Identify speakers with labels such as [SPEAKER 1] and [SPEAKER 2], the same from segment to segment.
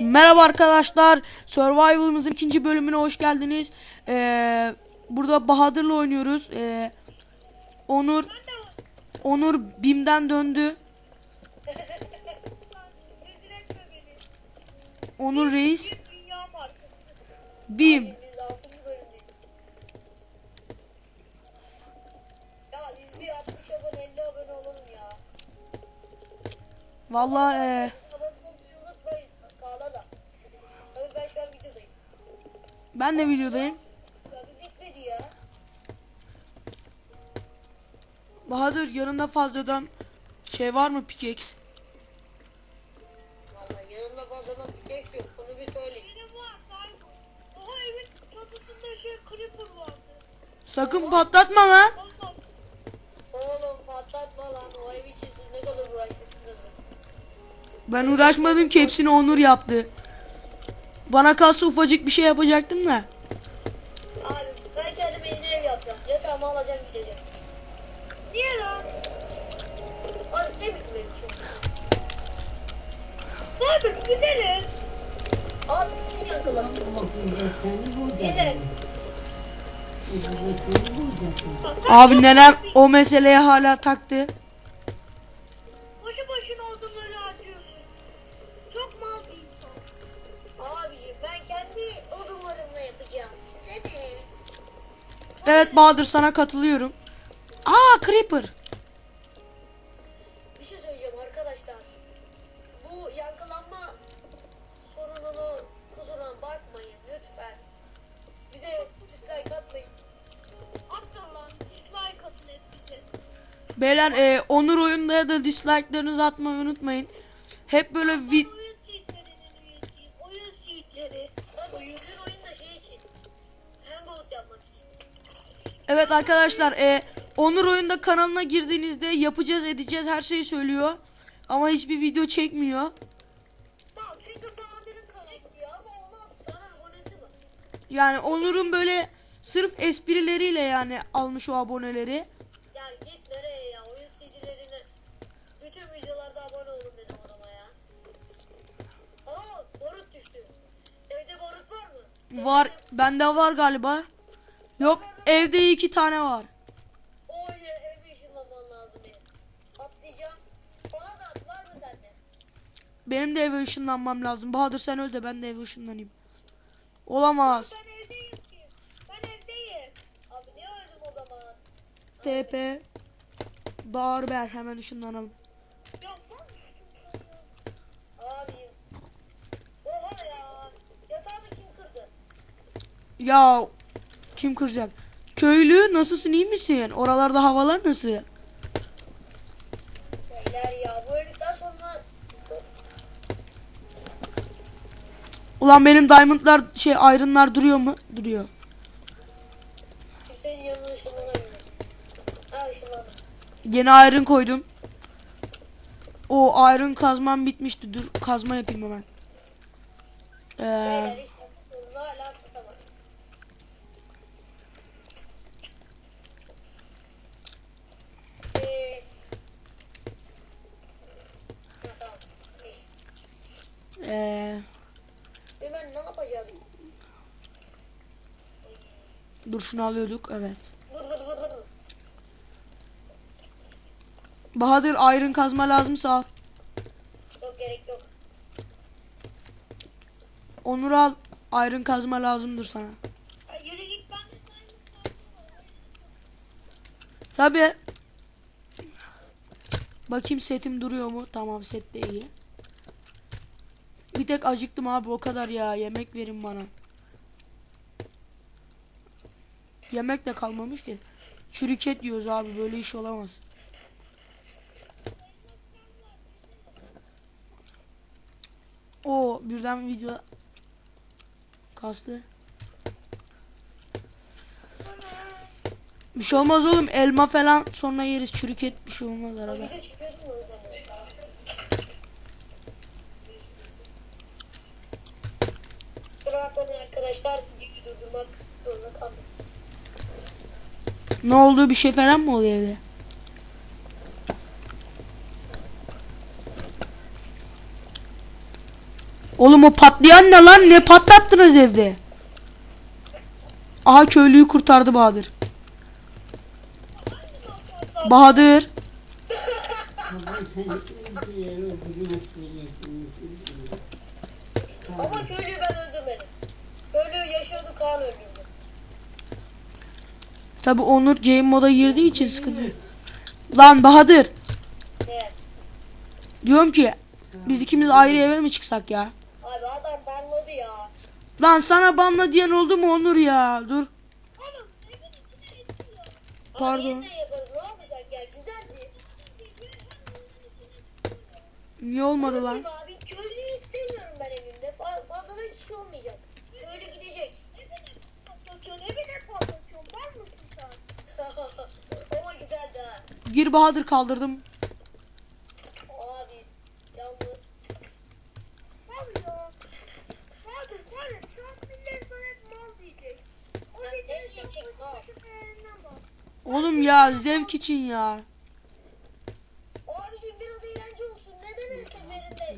[SPEAKER 1] Merhaba arkadaşlar. Survival'ımızın ikinci bölümüne hoş geldiniz. Ee, burada Bahadır'la oynuyoruz. Ee, Onur Onur Bim'den döndü. Onur Reis. Bim.
[SPEAKER 2] Biz 6. bölümdeyiz. Ya biz bir 60 abone 50 abone olalım ya.
[SPEAKER 1] Vallahi ee,
[SPEAKER 2] Bizim abone olmayı unutmayın. Kağla da. Tabii ben şu an videodayım.
[SPEAKER 1] Ben de videodayım. Bahadır yanında fazladan şey var mı pickaxe?
[SPEAKER 2] Vallahi yanımda fazladan keks yok. Onu bir
[SPEAKER 3] çatısında şey creeper vardı.
[SPEAKER 1] Sakın patlatma lan.
[SPEAKER 2] Oğlum patlatma lan. O ev için siz ne kadar uğraşmışsınız.
[SPEAKER 1] Ben uğraşmadım ki hepsini Onur yaptı. Bana kalsa ufacık bir şey yapacaktım da.
[SPEAKER 2] Abi ben kendime yeni ev yapacağım. Yatağımı alacağım gideceğim.
[SPEAKER 3] Niye lan?
[SPEAKER 2] Abi sevmedim benim için.
[SPEAKER 3] Ne yapayım gideriz.
[SPEAKER 2] Abi sizin.
[SPEAKER 4] Seni
[SPEAKER 2] Yine.
[SPEAKER 1] Abi nenem o meseleye hala taktı. Evet Bahadır sana katılıyorum. Aa Creeper.
[SPEAKER 2] Bir şey söyleyeceğim arkadaşlar. Bu yankılanma sorununu kusuruna bakmayın lütfen. Bize dislike atmayın.
[SPEAKER 3] Atla lan. Dislike atın et bize.
[SPEAKER 1] Beyler e, Onur oyunda ya da dislike'larınızı atmayı unutmayın. Hep böyle vi Evet arkadaşlar e, Onur oyunda kanalına girdiğinizde yapacağız edeceğiz her şeyi söylüyor. Ama hiçbir video çekmiyor.
[SPEAKER 3] Bak çünkü Bahadır'ın kanalı.
[SPEAKER 2] Çekmiyor ama 16 tane abonesi var.
[SPEAKER 1] Yani Onur'un böyle sırf esprileriyle yani almış o aboneleri.
[SPEAKER 2] Ya git nereye ya oyun CD'lerine. Bütün videolarda abone olun benim adama ya. Aa barut düştü. Evde barut var mı?
[SPEAKER 1] Var bende var galiba. Yok evde iki tane var.
[SPEAKER 2] Lazım benim. Atlayacağım. Bana da at var mı sende?
[SPEAKER 1] Benim de eve ışınlanmam lazım. Bahadır sen öl de ben de eve ışınlanayım. Olamaz.
[SPEAKER 3] Ben evdeyim ki. Ben evdeyim.
[SPEAKER 2] Abi niye öldüm o zaman?
[SPEAKER 1] TP Darber hemen ışınlanalım.
[SPEAKER 3] Yapma.
[SPEAKER 2] Abim. Oha ya. Yatağımı kim kırdı?
[SPEAKER 1] Ya kim kıracak? Köylü nasılsın iyi misin? Oralarda havalar nasıl?
[SPEAKER 2] Beyler ya bu öldükten sonra
[SPEAKER 1] Ulan benim diamondlar şey iron'lar duruyor mu? Duruyor.
[SPEAKER 2] kimsenin yanına ışınlanamıyor. Ha.
[SPEAKER 1] Yeni iron koydum. O iron kazmam bitmişti. Dur kazma yapayım hemen. Ee,
[SPEAKER 2] Beyler işte bu sorunu hala atlatamadım. Eee... Ha tamam. Geçti.
[SPEAKER 1] ee,
[SPEAKER 2] Ve ben ne yapacaktım?
[SPEAKER 1] Dur şunu alıyorduk. Evet. Bahadır iron kazma lazımsa al.
[SPEAKER 2] Yok gerek yok.
[SPEAKER 1] Onur al. Iron kazma lazımdır sana.
[SPEAKER 3] Ya Yürü git ben de sana
[SPEAKER 1] Tabi. Bakayım setim duruyor mu? Tamam set de iyi. Bir tek acıktım abi o kadar ya. Yemek verin bana. Yemek de kalmamış ki. Çürük et yiyoruz abi böyle iş olamaz. O birden video kastı. Bir şey olmaz oğlum elma falan sonra yeriz çürük et bir şey olmaz arada.
[SPEAKER 2] Kusura arkadaşlar. Videoyu durdurmak zorunda kaldım.
[SPEAKER 1] Ne oldu bir şey falan mı oluyor evde? Oğlum o patlayan ne lan? Ne patlattınız evde? Aha köylüyü kurtardı Bahadır. Bahadır.
[SPEAKER 2] Ama köylüyü ben öldürmedim. Köylü yaşıyordu Kaan öldürdü.
[SPEAKER 1] Tabi Onur game moda girdiği için sıkıntı yok. Lan Bahadır.
[SPEAKER 2] Ne?
[SPEAKER 1] Diyorum ki biz ikimiz ayrı eve mi çıksak ya?
[SPEAKER 2] Abi adam banladı ya.
[SPEAKER 1] Lan sana banla diyen oldu mu Onur ya? Dur. Pardon. Niye olmadı lan?
[SPEAKER 2] Abi, köylüyü istemiyorum ben evimde. Fa- fazladan kişi olmayacak. Köylü gidecek.
[SPEAKER 3] Patlatıyorsun evine patlatıyorsun. Var mısın sen?
[SPEAKER 2] Ama güzeldi ha.
[SPEAKER 1] Gir Bahadır kaldırdım.
[SPEAKER 2] Abi yalnız.
[SPEAKER 3] Var ya. Vardır var ya. Şu an millet sana hep mal diyecek. O
[SPEAKER 2] Ya
[SPEAKER 3] diyecek.
[SPEAKER 2] ne
[SPEAKER 3] Şu değerinden bak.
[SPEAKER 1] Oğlum ya zevk için ya.
[SPEAKER 2] Abicim biraz eğlence olsun. Neden her seferinde?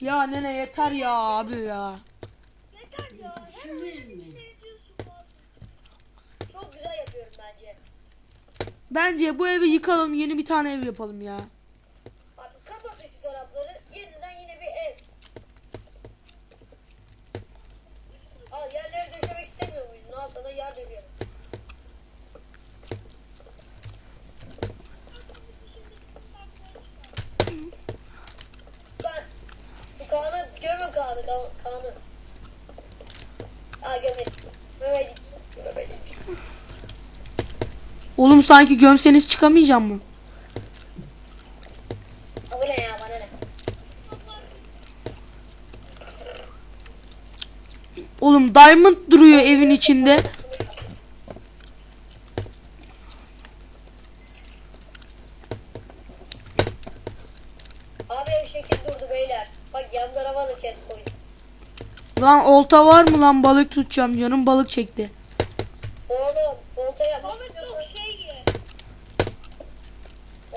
[SPEAKER 1] Ya nene yeter ya abi ya.
[SPEAKER 3] Yeter ya. Her an ne ediyorsun abi?
[SPEAKER 2] Çok güzel yapıyorum bence.
[SPEAKER 1] Bence bu evi yıkalım yeni bir tane ev yapalım ya.
[SPEAKER 2] Abi kapatın şu tarafları. Yeniden yine bir ev. Al yerleri döşemek istemiyor muydun? Al sana yer döşerim. Lan bu Kaan'ı gömün Kaan'ı Ka- Kaan'ı. Aa gömedik. Gömedik.
[SPEAKER 1] Oğlum sanki gömseniz çıkamayacağım mı?
[SPEAKER 2] Ya bana ne?
[SPEAKER 1] Oğlum diamond duruyor evin içinde.
[SPEAKER 2] Abi ev şekil durdu beyler. Bak yan tarafa da chest koydum.
[SPEAKER 1] Lan olta var mı lan balık tutacağım canım balık çekti.
[SPEAKER 2] Oğlum olta yapmayı
[SPEAKER 3] Ahmet
[SPEAKER 2] biliyorsan,
[SPEAKER 3] çok şey ye.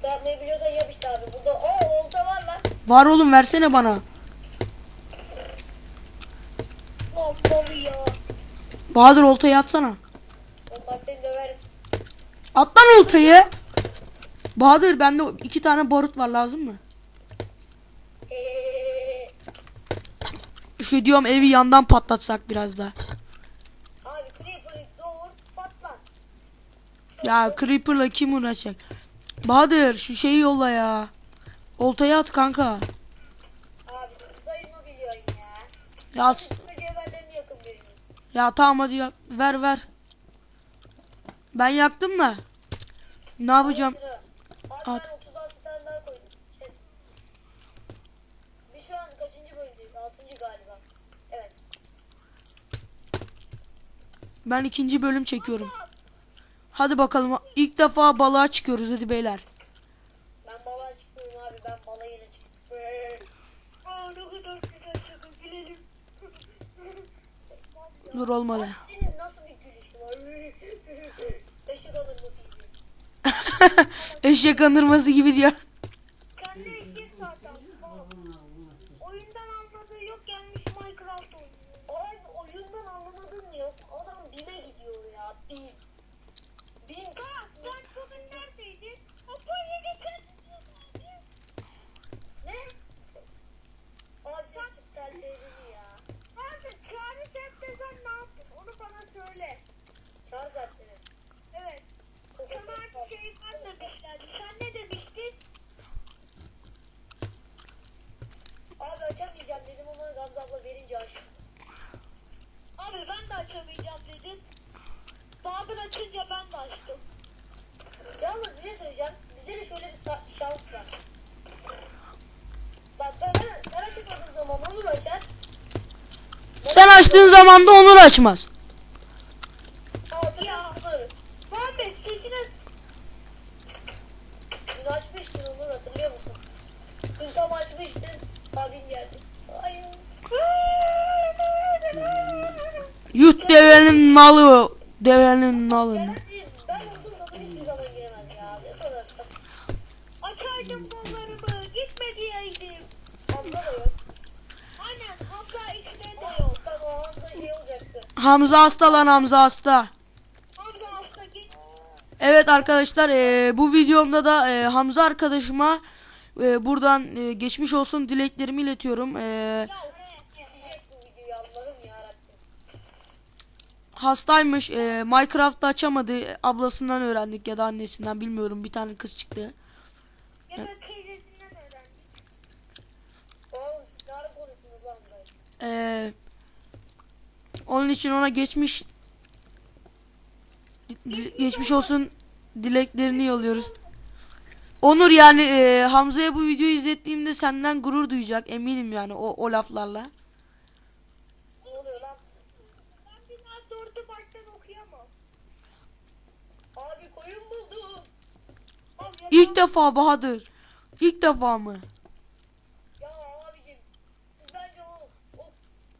[SPEAKER 2] Olta yapmayı biliyorsan yap işte abi. Burada aa olta var lan.
[SPEAKER 1] Var oğlum versene bana.
[SPEAKER 3] Malı ya.
[SPEAKER 1] Bahadır oltayı atsana.
[SPEAKER 2] Oğlum bak seni döverim.
[SPEAKER 1] At lan oltayı. Bahadır bende iki tane barut var lazım mı? Şey diyorum evi yandan patlatsak biraz da.
[SPEAKER 2] abi creeper'ı doğur patlat.
[SPEAKER 1] Ya Creeper'la kim uğraşacak? Bahadır şu şeyi yolla ya. Oltayı at kanka.
[SPEAKER 2] Abi mı ya?
[SPEAKER 1] Ya, at- ya tamam hadi ya. ver ver. Ben yaktım da. Ne yapacağım?
[SPEAKER 2] Abi
[SPEAKER 1] At.
[SPEAKER 2] ben 36 tane daha koydum. Chest. Biz şu an kaçıncı bölümdeyiz? 6. galiba. Evet.
[SPEAKER 1] Ben ikinci bölüm çekiyorum. Hadi bakalım. İlk defa balığa çıkıyoruz hadi beyler.
[SPEAKER 2] Ben balığa çıkmıyorum abi. Ben balayına çıktım.
[SPEAKER 3] Aa ne kadar güzel şaka gülelim.
[SPEAKER 1] Dur olmadı.
[SPEAKER 2] Senin nasıl bir gülüş var? Eşit alınması gibi.
[SPEAKER 1] Eşek kandırması gibi diyor.
[SPEAKER 3] Kendi eşek zaten. Bak. Oyundan anladığı yok gelmiş Minecraft oynuyor.
[SPEAKER 2] Abi oyundan anlamadın mı yok? Adam bime gidiyor ya. Bim. Bim.
[SPEAKER 3] Kaan sen bugün neredeydin? O projede kendin
[SPEAKER 2] Ne? Abi senin ses tellerini ya.
[SPEAKER 3] Abi çağrı sen de sen ne yaptın? Onu bana söyle.
[SPEAKER 2] Çağır zaten.
[SPEAKER 3] Evet. Sana şey var demişlerdi. Sen ne demiştin?
[SPEAKER 2] Abi açamayacağım dedim ama Gamze abla verince açtım.
[SPEAKER 3] Abi ben de açamayacağım dedin. Bahadır açınca ben de açtım.
[SPEAKER 2] Yalnız bir şey söyleyeceğim. Bize de şöyle bir şans var. Bak ben, ben, ben açamadığım zaman Onur açar.
[SPEAKER 1] Sen açtığın zaman da Onur açmaz.
[SPEAKER 2] Musun Onur?
[SPEAKER 3] Muhammed sesine
[SPEAKER 2] Dün açmıştın Onur hatırlıyor musun? Dün tam açmıştın. Abin geldi. Hayır.
[SPEAKER 1] Yuh devenin nalı. Devenin nalı.
[SPEAKER 2] Kerem ben da hiçbir zaman giremez ya. Ne kadar saçma.
[SPEAKER 3] açaydım kollarımı. çekmediyeydim.
[SPEAKER 2] Hamza da yok.
[SPEAKER 3] Aynen Hamza işte de yok.
[SPEAKER 2] O Hamza şey olacaktı.
[SPEAKER 1] Hamza hasta lan Hamza hasta.
[SPEAKER 3] Hamza hasta git.
[SPEAKER 1] Evet arkadaşlar e, bu videomda da e, Hamza arkadaşıma e, buradan e, geçmiş olsun dileklerimi iletiyorum. E,
[SPEAKER 3] Ya
[SPEAKER 1] hastaymış. E, Minecraft'ta açamadı. Ablasından öğrendik ya da annesinden bilmiyorum. Bir tane kız çıktı.
[SPEAKER 3] Ya da teyzesinden öğrendim.
[SPEAKER 2] Oğlum siz nerede konuştunuz lan Hamza'yı?
[SPEAKER 1] E, onun için ona geçmiş geçmiş olsun dileklerini yolluyoruz. Onur yani e, Hamza'ya bu videoyu izlettiğimde senden gurur duyacak eminim yani o, o laflarla.
[SPEAKER 2] Ne oluyor lan?
[SPEAKER 3] Ben bir daha dördü baştan okuyamam.
[SPEAKER 2] Abi koyun buldum.
[SPEAKER 3] Abi ya
[SPEAKER 1] İlk defa Bahadır. İlk defa mı?
[SPEAKER 2] Ya abicim siz bence o, o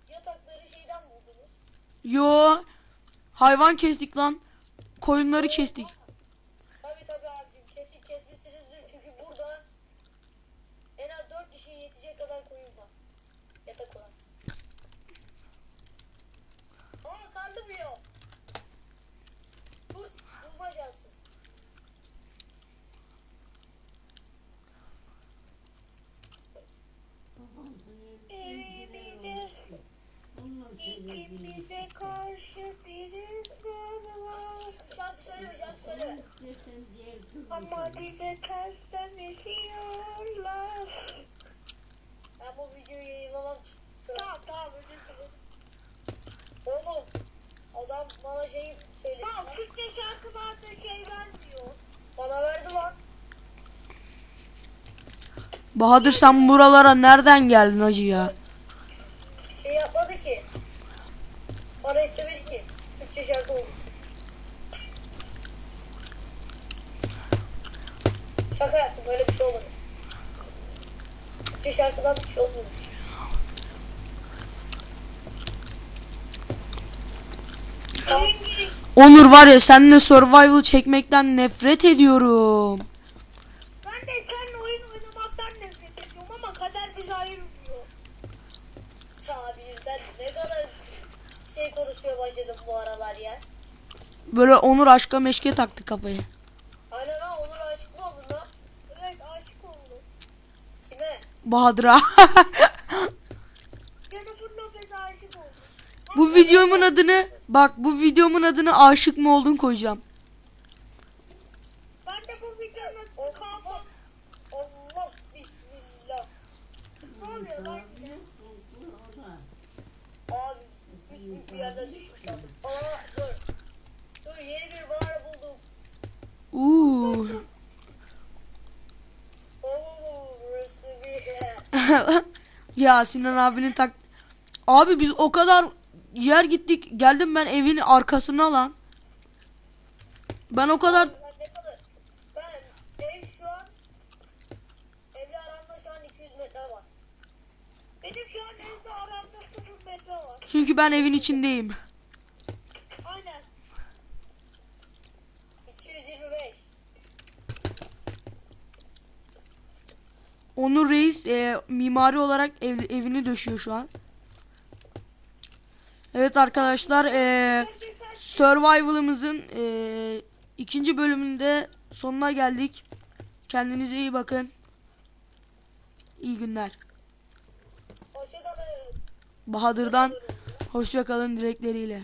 [SPEAKER 2] yatakları şeyden buldunuz.
[SPEAKER 1] Yo. Hayvan kestik lan. Koyunları kestik.
[SPEAKER 2] Tabi tabi abicim kesin kesmişsinizdir çünkü burada en az 4 kişiye yetecek kadar koyun var. Yatak olan. Aa karlı bu ya. Kurt bulma şansı.
[SPEAKER 4] Babam sana
[SPEAKER 3] evimde
[SPEAKER 4] Ondan söylediğini.
[SPEAKER 3] ikimize karşı bir rüzgar var.
[SPEAKER 2] Şarkı şarkı
[SPEAKER 3] Ama bize tersten esiyorlar.
[SPEAKER 2] Ben bu videoyu yayınlamam.
[SPEAKER 3] Tamam tamam özür dilerim.
[SPEAKER 2] Oğlum adam bana şey söyledi.
[SPEAKER 3] Tamam
[SPEAKER 2] lan.
[SPEAKER 3] Türkçe şarkılarda şey vermiyor.
[SPEAKER 2] Bana verdi lan.
[SPEAKER 1] Bahadır sen buralara nereden geldin hacı ya?
[SPEAKER 2] Şey yapmadı ki. Para istemedi ki. Türkçe şarkı oldu. Şaka yaptım öyle bir şey olmadı. Türkçe şarkıdan bir şey olmamış.
[SPEAKER 1] Onur var ya seninle survival çekmekten nefret ediyorum.
[SPEAKER 3] Ben de seninle oyun oynamaktan nefret ediyorum ama kader bizi ayırmıyor.
[SPEAKER 2] Abi sen ne kadar şey konuşmaya başladın bu aralar ya.
[SPEAKER 1] Böyle Onur aşka meşke taktı kafayı.
[SPEAKER 2] Aynen ha Onur aşık mı oldun lan?
[SPEAKER 3] Evet aşık oldum.
[SPEAKER 2] Kime?
[SPEAKER 1] Bahadır'a. Bu videomun adını bak bu videomun adını aşık mı oldun koyacağım.
[SPEAKER 3] Ben de bu videonun
[SPEAKER 2] Allah. bismillah.
[SPEAKER 3] ne oluyor lan?
[SPEAKER 2] Abi üst bir yerden düşmüş sandım. Aa dur. Dur yeni bir mağara buldum.
[SPEAKER 1] Uuu. ya Sinan abinin tak. Abi biz o kadar yer gittik. Geldim ben evin arkasına lan. Ben o kadar
[SPEAKER 2] Bunlar ne kadar? Ben ev şu an evle aramda şu an 200 metre var.
[SPEAKER 3] Benim şu an evde aramda sıfır metre var.
[SPEAKER 1] çünkü ben evin içindeyim. Onur Reis e, mimari olarak ev, evini döşüyor şu an. Evet arkadaşlar e, Survival'ımızın e, ikinci bölümünde sonuna geldik. Kendinize iyi bakın. İyi günler.
[SPEAKER 2] Hoşçakalın.
[SPEAKER 1] Bahadır'dan hoşça kalın dilekleriyle.